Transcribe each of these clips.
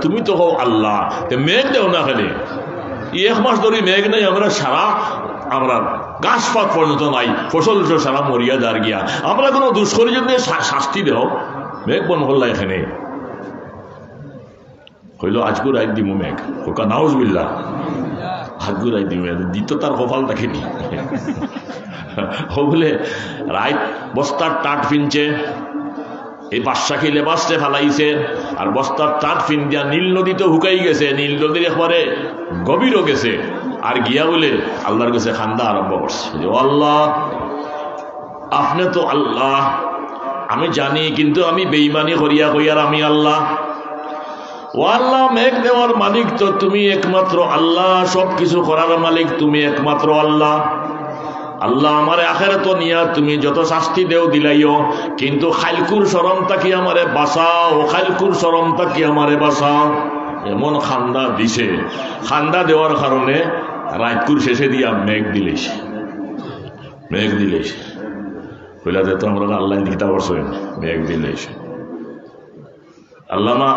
তুমি তো হও আল্লাহ। মেঘ দেও না খালি। এক মাস ধরে মেঘ নেই, আমরা সারা, আমরা গাছ পাত পর্যন্ত নাই, ফসল সারা মরিয়া যার গিয়া। আমরা কোনো দুষ্করি শা- শাস্তি দেও। মেঘ বন করলা এখানে। হইল আজকুর আই দিমু মেঘ। ওকা নাউজ বিল্লা আজকুর আই দিমু দিত তার কপাল দেখেনি ও বলে বস্তার টাট ফিনছে। এই বাদশাকে লেবাসে ফালাইছে, আর বস্তার টাট ফিন দিয়া নীল নদীতে হুকাই গেছে, নীল নদীর একবারে গভীরও গেছে। আর গিয়া বলে, আল্লাহর কাছে খান্দা আরম্ভ করছে। আল্লাহ, আপনি তো আল্লাহ, আমি জানি, কিন্তু আমি বেইমানি করিয়া কইয়ার আমি আল্লাহ? ও আল্লাহ, মেঘ দেওয়ার মালিক তো তুমি একমাত্র আল্লাহ সব কিছু করার মালিক তুমি একমাত্র আল্লাহ। আল্লাহ আমারে আখের তো নিয়া তুমি যত শাস্তি দেও দিলাইও। কিন্তু খাইলকুর সরম তাকি আমারে বাঁচাও? খাইলকুর সরম তাকি আমারে বাঁচাও? এমন খান্দা দিছে। খান্দা দেওয়ার কারণে রাজকুর শেষে দিয়া মেঘ দিলেস মেঘ দিলেস কইলাতে তো আমরা আল্লাহ দিতা বসেন মেঘ দিলেস আল্লামা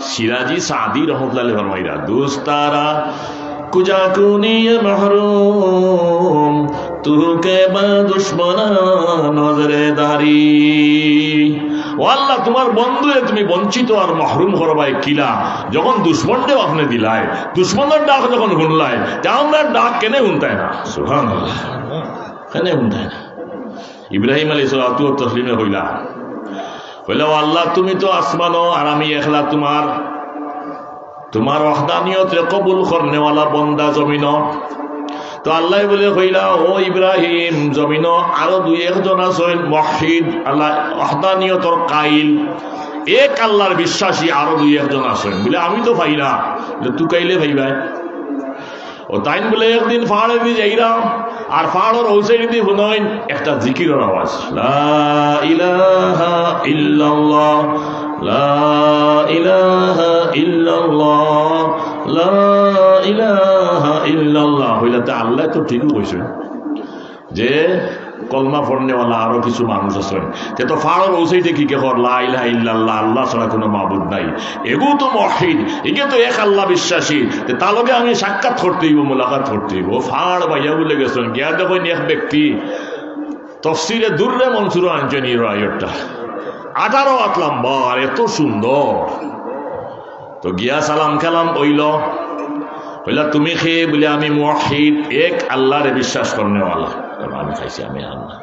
সিরাজি সাদি রহমতুল্লাহ ফরমাইরা, দোস্তারা কুজা কুনিয়ে মাহরুম বা দুশ্মনা নজরে দাঁড়ি। ও আল্লাহ, তোমার বন্ধুরে তুমি বঞ্চিত আর মাহরুম করবাই কিলা। যখন দুশ্মনটাও আপনি দিলাই দুশ্মনের ডাক যখন শুনলাই, তা আমরা ডাক কেনে শুনতাই না? সুহান কেনে শুনতাই না? ইব্রাহিম আলী সালাতু তসলিমে হইলা। বলে ও আল্লাহ, তুমি তো আসমানো আর আমি একলা তোমার তোমার অহদানিয়ত কবুল করনেওয়ালা বন্দা জমিন তো আল্লাহ বলে কইলা ও ইব্রাহিম জমিন আরও দুই একজন আছেন মহিদ আল্লাহ, অহদানিয়তর কাইল। এক আল্লাহর বিশ্বাসী, আরও দুই একজন আছেন। বলে, আমি তো বলে, তু কাইলে ভাইবাই? ও তাইন বলে, একদিন পাহাড়ে দিয়ে যাইরাম আর পাহাড়ের ওসাইড দিয়ে শুনইন একটা জিকিরের আওয়াজ, লা ইলাহা ইল্লাল্লাহ, লা লা হইলাতে আল্লাহ তো ঠিকই কইছেন যে কলমা ফড়নেওয়ালা আরও কিছু মানুষ আছেন তে তো ফাড়র ওসাইতে কি কে কর? লা ইলাহা ইল্লাল্লাহ, আল্লাহ ছাড়া কোনো মাবুদ নাই। এগু তো মহিদ এগে তো এক আল্লাহ বিশ্বাসী। তে তার লগে আমি সাক্ষাৎ করতে হইব, মোলাকাত করতে হইব। ফাড় ভাইয়া বলে গেছেন, গিয়া দেখেন এক ব্যক্তি তফসিরে দূরে মনসুর এই রায়টা আঠারো হাত লম্বা এত সুন্দর। তো গিয়া সালাম কালাম ওইল কইলা, তুমি খেয়ে বলে আমি মহিদ এক আল্লাহরে বিশ্বাস করনেওয়ালা আমি খাইছি, আমি আল্লাহ।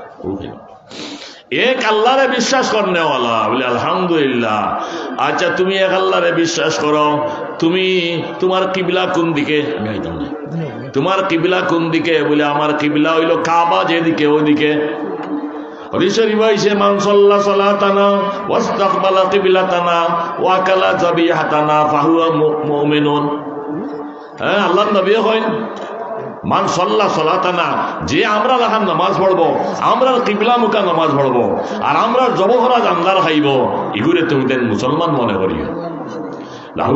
এক আল্লাহরে বিশ্বাস করনেওয়ালা বলে, আলহামদুলিল্লাহ। আচ্ছা তুমি এক আল্লাহরে বিশ্বাস করো। তুমি, তোমার কিবলা কোন দিকে? আমি আইতাম না। তোমার কিবলা কোন দিকে? বলে, আমার কিবলা হইল কাবা যেদিকে ওইদিকে। হরিশরী ভাইসে মানসল্লা হ্যাঁ আল্লাহ নবী হয় মান সল্লা সলাতানা, যে আমরা রাখান নামাজ পড়ব, আমরা কিবলা মুখা নামাজ পড়ব, আর আমরা জবহরা জানলার খাইব, এগুলো তুমি দেন মুসলমান মনে করিও। লাহু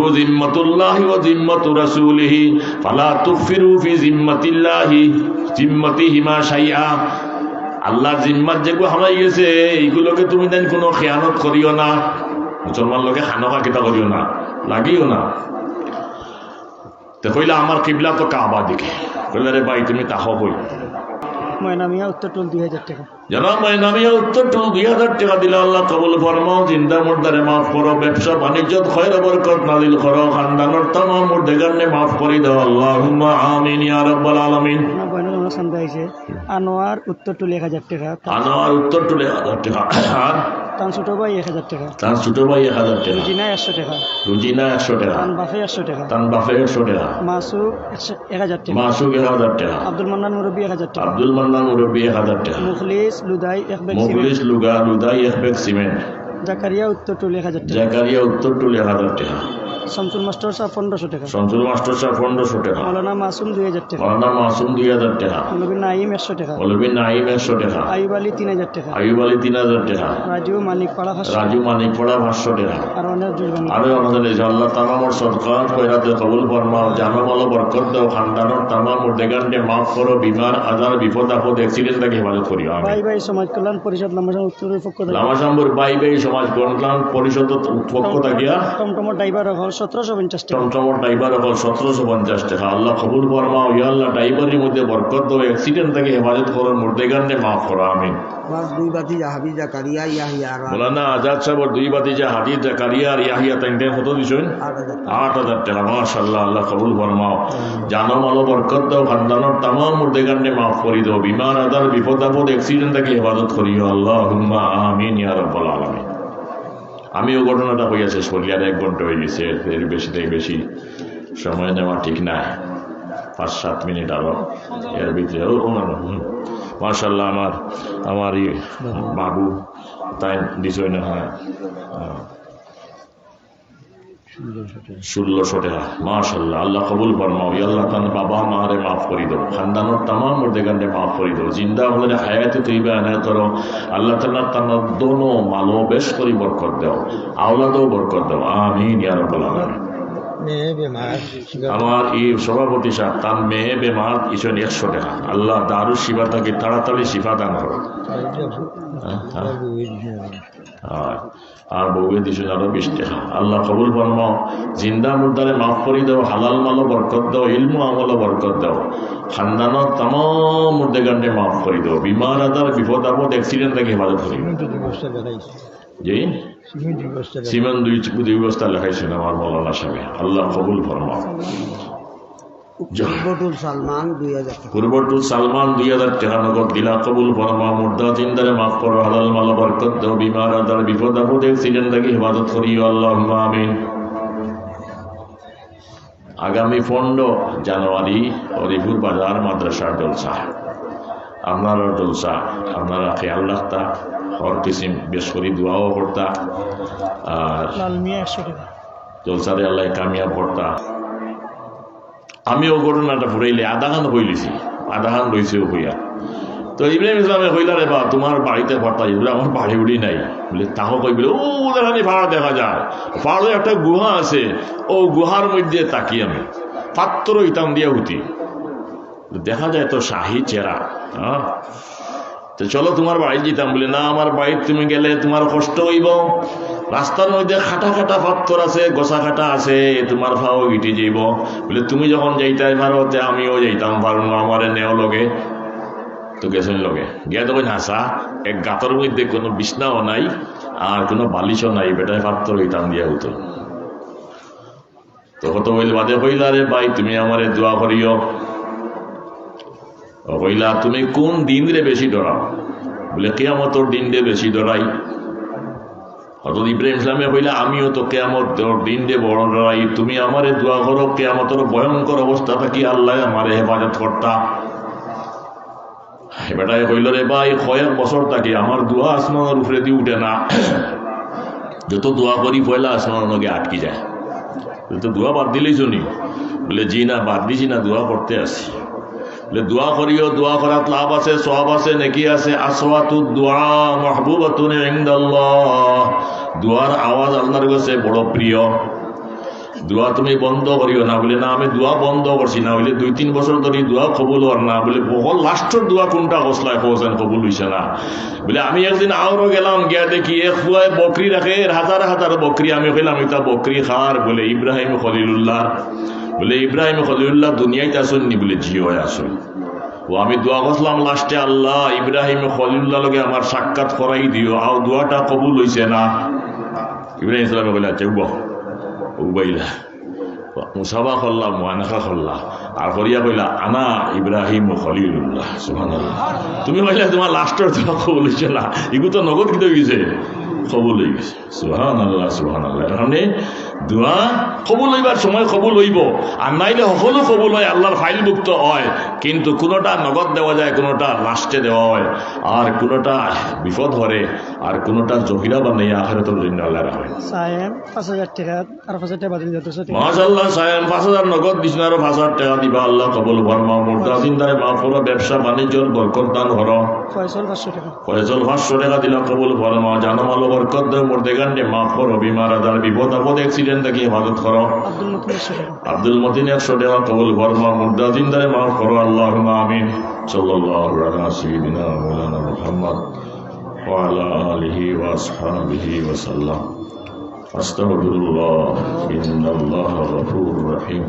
এইগুলোকে তুমি দেন কোনো খেয়ানত করিও না। মুসলমান লোকে খানকা কিতা করিও না, লাগিও না। তো কইলা আমার কিবলা তো কাবা দিকে। কইলা রে ভাই তুমি তাহ বই ময়নামিয়া উত্তর টোল দুই হাজার টাকা। উত্তর দুই হাজার টাকা দিলে আল্লাহ কবুল ফরমাও চিন্তা মুর্দারে মাফ করো ব্যবসা বাণিজ্য খয়ের বরকত নাজিল করো খানদানোর তামাম মুর্দেগান্নে মাফ করে দাও আল্লাহ আমিন ইয়া রাব্বাল আলামিন। আনোয়ার উত্তর টোল এক হাজার টাকা। আনোয়ার উত্তর টুলে হাজার টাকা। তান ছোট ভাই এক হাজার টাকা। তার ছোট ভাই এক হাজার টাকা। রুজিনা একশো টাকা। রুজিনা একশো টাকা। তান বাফে একশো টাকা। তান বাফে একশো টাকা। মাসুক এক হাজার টাকা। মাসুক এক হাজার টাকা। আব্দুল মান্নান মুরব্বী এক হাজার টাকা। আব্দুল মান্নান মুরব্বী এক হাজার টাকা। মুখলিস লুদাই এক ব্যাগ মুখলিস লুগা লুদাই এক ব্যাগ সিমেন্ট। জাকারিয়া উত্তর টুল এক হাজার টাকা। জাকারিয়া উত্তর টুল এক হাজার টাকা। শামসুল মাস্টার সাহেব পনেরোশো টাকা। শামসুল মাস্টার সাহেব পনেরোশো টাকা। মৌলানা মাসুম দুই হাজার টাকা। মৌলানা মাসুম দুই হাজার টাকা। মৌলবী নাইম একশো টাকা। মৌলবী নাইম একশো টাকা। আইব আলী তিন হাজার টাকা। আয়ুব আলী তিন হাজার টাকা। রাজু মানিক পাড়া রাজু মানিক পড়া পাঁচশো টাকা। আর অনেক আরও আমাদের এই যে আল্লাহ তামামর সদকার কইরাতে কবুল ফরমাও। জানো বলো বরকত দাও খানদানোর তামাম দেগানকে মাফ করো বিমার আজার বিপদ আপদ অ্যাক্সিডেন্ট থেকে হেফাজত করিও ভাই ভাই সমাজ কল্যাণ পরিষদ লামাজান উত্তরের পক্ষ থেকে। লামাশাম্বুর বাই বাই সমাজ কল্যাণ পরিষদ পক্ষ থাকিয়া। টমটমর ড্রাইভার হল সতেরোশো পঞ্চাশ টাকা। টমটমর ড্রাইভার হল সতেরোশো পঞ্চাশ টাকা। আল্লাহ ইয়া আল্লাহ ড্রাইভারের মধ্যে বরকত দাও অ্যাক্সিডেন্ট থেকে হেফাজত করো মাফ করো আমিন। আমার দুই বাতি হাবি জাকারিয়া ইয়াহিয়া আর মৌলানা আজাদ সাহেব দুই বাতি যে হাদিস জাকারিয়া আর ইয়াহিয়া তাইনতে কত দিছেন? আট হাজার টাকা। মাশাল্লাহ আল্লাহ কবুল ফরমাও। জানো মালো বরকত দাও খানদানোর তাম মুর্দেগান্ডে মাফ করি দাও। বিমান আদার বিপদ আপদ অ্যাক্সিডেন্ট থেকে হেফাজত করিও আল্লাহ আমিন ইয়া রব্বাল আলামিন। আমি ও ঘটনাটা হইয়া শেষ করি, আর এক ঘণ্টা হয়ে গেছে, এর বেশি থেকে বেশি সময় নেওয়া ঠিক নাই পাঁচ, সাত মিনিট আরও, এর ভিতরে। মাশাল্লাহ আমার আমার বাবু, তাই দিছই না হয় হ্যাঁ। ষোলোশো টাকা। মাশাল্লাহ আল্লাহ কবুল ফরমাও। আল্লাহ তান বাবা মারে মাফ করে দাও খানদানোর তামাম মুর্দেগান্ডে মাফ করে দাও জিন্দা হলে হায়াতে তুই এনে করো। আল্লাহ তাল্লাহ তান্নার দোনো মালো বেশ করি বরকত দাও। আওলাদও বরকত দাও। আমিন, ইয়া মেয়ে বেমার আমার এই সভাপতি সাহেব, তার মেয়ে বেমার ইসন একশো টাকা। আল্লাহ দারু শিবা তাকে তাড়াতাড়ি শিফা দান করো। আর বউয়ে দিছে আরও বিশ টাকা আল্লাহ কবুল ফরমাও। জিন্দা মুর্দারে মাফ করি দাও হালাল মালো বরকত দাও ইলমু আমলো বরকত দাও। খানদানোর তাম মুর্দে গান্ডে মাফ করি দাও। বিমার আদার বিপদ আপদ অ্যাক্সিডেন্ট থেকে হেফাজত করি। জি? সিমেন্ট দুই বস্তা লেখাইছেন আমার মৌলানা সাহেব। আল্লাহ কবুল ফরমাও। বটুল সালমান দুই হাজার টাকা। পূর্বটু সালমান দুই হাজার টাকা নগদ দিলা কবুল ফরমা মুর্দা চিন্তারে মাফ করো হালাল মালা বরকত দাও বিমার আদার বিপদ আপদ অ্যাক্সিডেন্ট হেফাজত করিও আল্লাহ আমিন। আগামী পনেরো জানুয়ারি হরিপুর বাজার মাদ্রাসার জলসা। আপনারা জলসা আপনারা খেয়াল রাখতা হর কিসিম বেশ করি দোয়াও করতা আর জলসারে আল্লাহ কামিয়াব করতা। আমিও ঘটনাটা ফুরাইলে, আধা খান হইলিছি আধা খান রয়েছেও হইয়া। তো ইব্রাহিম ইসলামে হইলা রে বা, তোমার বাড়িতে পারতা বলে আমার বাড়ি উড়ি নাই। বলে, তাহ কই? বলে, ও ওখানে ভাড়া দেখা যায়। পাহাড়ে একটা গুহা আছে, ও গুহার মধ্যে তাকি আমি। পাত্র ইতাম দিয়া উঠি। দেখা যায় তো শাহি চেরা হ্যাঁ? তো চলো তোমার বাড়ি যেতাম বলে, না, আমার বাড়ি তুমি গেলে তোমার কষ্ট হইব। রাস্তার মধ্যে খাটা খাটা পাথর আছে, গোসা খাটা আছে, তোমার ফাও গিটি যাইব। বলে, তুমি যখন যাইতাই পারো আমিও যাইতাম পারো আমার নেও লগে। তো গেছেন লগে। গিয়া তখন হাসা, এক গাতর মধ্যে কোনো বিছনাও নাই, আর কোনো বালিশও নাই, বেটায় পাত্র হইতাম দিয়া হতো তো কত বইল বাদে কইলা রে ভাই, তুমি আমারে দোয়া করিও। কইলা তুমি কোন দিন রে বেশি ডরাও? বলে, কেয়ামতর দিন রে বেশি ডরাই। হজরত ইব্রাহিম ইসলামে কইলা, আমিও তো কেয়ামত দিন রে বড় ডরাই। তুমি আমারে দোয়া করো, কেয়ামতর ভয়ঙ্কর অবস্থা থাকি আল্লাহ আমারে হেফাজত করতা? বেটায় কইল, রে ভাই কয়েক বছর থাকি আমার দোয়া আসমানের উপরে দিয়ে উঠে না। যত দোয়া করি, পয়লা আসমানের নগে আটকি যায়। তো দোয়া বাদ দিলেই শুনি। বলে, জি না, বাদ দিছি না, দোয়া করতে আসি দোয়া করিও, দোয়া করাত লাভ আছে সব আছে, নেকি আছে। আসওয়াতু দোয়া মাহবুবাতুন ইনদাল্লাহ। দোয়ার আওয়াজ আল্লাহর কাছে বড় প্রিয়। দোয়া তুমি বন্ধ করিও না বলে, না আমি দোয়া বন্ধ করছি না বলে, দুই তিন বছর ধরে দোয়া কবুল হওয়ার না বলে, বহল লাস্টের দোয়া কোনটা হসলায় হোসেন কবুল হইছে না। বলে, আমি একদিন আরও গেলাম, গিয়া দেখি এক ফুয়ায় বকরি রাখে, হাজার হাজার বকরি, আমি কইলাম, এটা বকরি খার বলে, ইব্রাহিম খলিলুল্লাহ। বলে, ইব্রাহিম খলিলুল্লাহ দুনিয়াতে আসুননি বলে জিও আসুন ও আমি দোয়া করলাম লাস্টে আল্লাহ ইব্রাহিম খলিলুল্লাহ লগে আমার সাক্ষাৎ করাই দিও। আও দোয়াটা কবুল হইছে না? ইব্রাহিম ইসলামে বলে আচ্ছা উব। উবাইলা, মুসাফা করলাম মানাফা করলাম। আর করিয়া কইলা, আনা ইব্রাহিম খলিলুল্লাহ সুহান তুমি কইলা, তোমার লাস্টের দোয়া কবুল হইছে না। এগুলো তো নগদ কিন্তু গেছে কবুল গেছে। সুহান আল্লাহ সুহান আল্লাহ এখানে দোয়া কবুল হইবার সময় কবুল হইব। আর নাইলে সকলো কবুল হয় আল্লাহর ফাইলভুক্ত হয়। কিন্তু কোনোটা নগদ দেওয়া যায় কোনোটা লাস্টে দেওয়া হয়। আর কোনোটা বিপদ হরে আর কোনোটা জহিরা বানাইয়া আখেরাতের জন্য আল্লাহ রাখেন পাঁচ হাজার টাকা আর পাঁচ হাজার টাকা বাতিল যথেষ্ট সাহেব পাঁচ হাজার নগদ দিচ্ছেন আরও পাঁচ হাজার টাকা দিবা আল্লাহ কবল ভরমা মোর্দা চিন্তায় মা করো ব্যবসা বাণিজ্যর বরকত দান হর ফয়সল পাঁচশো টাকা। ফয়জল পাঁচশো টাকা দিলা কবুল ভরমা জানো মালো বরকত দেও মোর্দে গান্ডে মাফ করো বিমার আদার বিপদ আপদ অ্যাক্সিডেন্ট থেকে হেফাজত করো আব্দুল মতিন একশো টাকা আব্দুল মতিন একশো টাকা কবুল ভরমা মুর্দা চিন্তায় মাফ করো আল্লাহ আমিন সাল্লাল্লাহু আলা সাইয়্যিদিনা মাওলানা মুহাম্মদ ওয়া আলা আলিহি ওয়া আসহাবিহি ওয়া সাল্লাম أستغفر الله إن الله غفور رحيم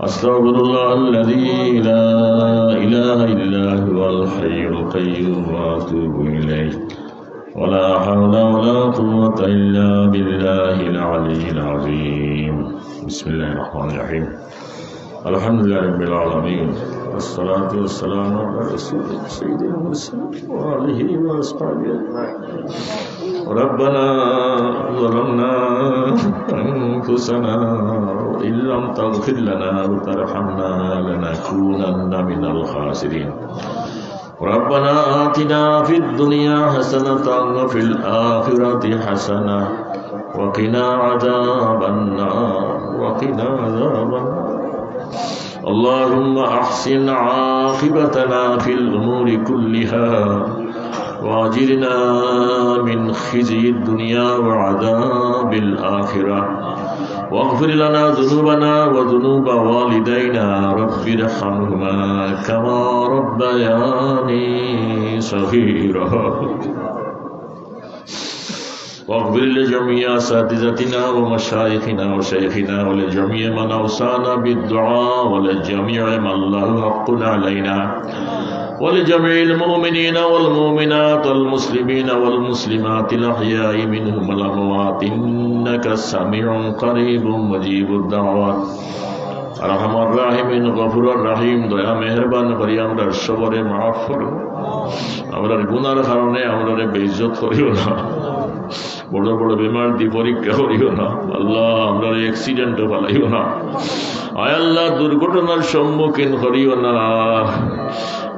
أستغفر الله الذي لا إله إلا هو الحي القيوم وأتوب إليه ولا حول ولا قوة إلا بالله العلي العظيم. بسم الله الرحمن الرحيم الحمد لله رب العالمين والصلاة والسلام على رسول سيدنا محمد وآله وأصحابه أجمعين ربنا ظلمنا أنفسنا وإن لم تغفر لنا وترحمنا لنكونن من الخاسرين ربنا آتنا في الدنيا حسنة وفي الآخرة حسنة وقنا عذاب النار وقنا عذاب النار. اللهم أحسن عاقبتنا في الأمور كلها وأجرنا من خزي الدنيا وعذاب الآخرة. واغفر لنا ذنوبنا وذنوب والدينا رب ارحمهما كما ربياني صغيرا. واغفر لجميع أساتذتنا ومشايخنا وشيخنا ولجميع من أوصانا بالدعاء ولجميع من له حق علينا. ولجميع المؤمنين والمؤمنات والمسلمين والمسلمات الأحياء منهم والأموات إنك سميع قريب مجيب الدعوات রহমান রাহিমিন গফুর রাহিম দয়া মেহরবান করি আমরা সবরে মাফ করো আমরা গুনার কারণে আমরা বেইজত করিও না বড় বড় বেমার দিয়ে পরীক্ষা করিও না আল্লাহ আমরা অ্যাক্সিডেন্টও পালাইও না আয় আল্লাহ দুর্ঘটনার সম্মুখীন করিও না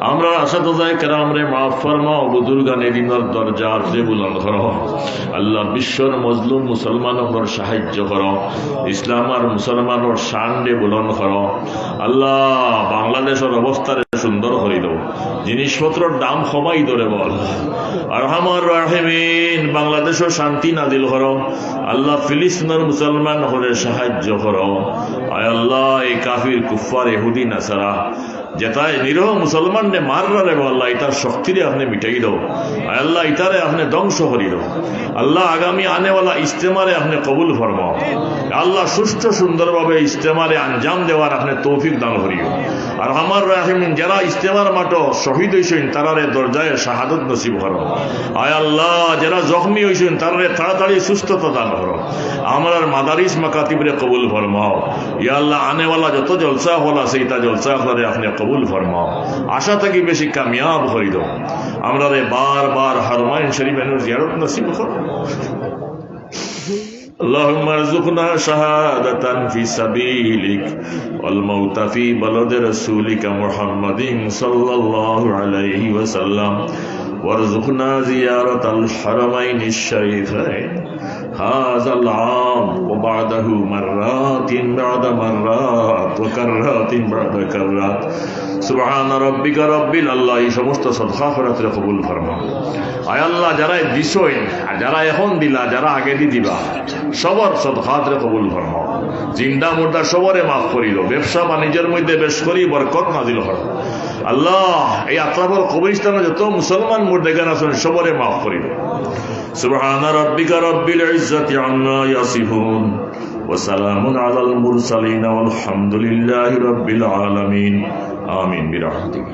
আমরা আশা তো যাই কেরাম রে মাফ ফরমাও, বুজুর্গানে দিনের দরজা যে বুলন করো আল্লাহ বিশ্বর মজলুম মুসলমানর সাহায্য করো। ইসলাম আর মুসলমানর শান রে বুলন করো। আল্লাহ বাংলাদেশের অবস্থারে সুন্দর করে দাও জিনিসপত্রের দাম কমাই ধরে বল। আর আমার রাহেমিন, বাংলাদেশও শান্তি নাদিল করো। আল্লাহ ফিলিস্তিনের মুসলমান হলে সাহায্য করো। আয় আল্লাহ, এই কাফির কুফার এহুদি, নাসারা। যেটায় নিরহ মুসলমান নে মাররা রে আল্লাহ ইতার শক্তিরে আপনি মিটাই দাও। আল্লাহ ইতারে আপনি ধ্বংস করি দাও। আল্লাহ আগামী আনেওয়ালা ইস্তেমারে আপনি কবুল ফরমাও। আল্লাহ সুষ্ঠ সুন্দরভাবে ইস্তেমারে আঞ্জাম দেওয়ার আপনি তৌফিক দান করিও আর আমার রাহিমিন, যারা ইস্তেমার মাঠো শহীদ হয়েছেন তারারে দরজায় শাহাদত নসিব করো। আয় আল্লাহ, যারা জখমি হয়েছেন তারারে তাড়াতাড়ি সুস্থতা দান করো। আমার মাদারিস মাকাতিবরে কবুল ফরমাও। ইয়া আল্লাহ, আনেওয়ালা যত জলসা হল আছে, ইতা জলসা হলে আপনি কবুল ফরমাও আশা থাকি বেশি কামিয়াব হই দাও আমরা রে বার বার হারমাইন শরীফ এনুর জিয়ারত নসিব করো اللهم ارزقنا شهادة في سبيلك والموت في بلد رسولك محمد صلى الله عليه وسلم وارزقنا زيارة الحرمين الشريفين هذا العام وبعده مرات بعد مرات وكرات بعد كرات সুবহান রব্বিকা রব্বিল আল্লাহ এই সমস্ত সদকা ফেরাতের কবুল ফরমা আয় আল্লাহ যারা দিছই আর যারা এখন দিলা যারা আগে দি দিবা সবর সদকাতরে কবুল ফরমা জিন্দা মুর্দা সবরে মাফ করিল ব্যবসা বাণিজ্যের মধ্যে বেশ করি বরকত নাজিল হল আল্লাহ এই আত্রাবর কবরিস্তানে যত মুসলমান মুর্দেগান আছেন সবরে মাফ করিল সুবহান রব্বিকা রব্বিল ইজ্জাতি আম্মা ইয়াসিফুন وسلام على المرسلين والحمد لله رب العالمين آمين برحمتك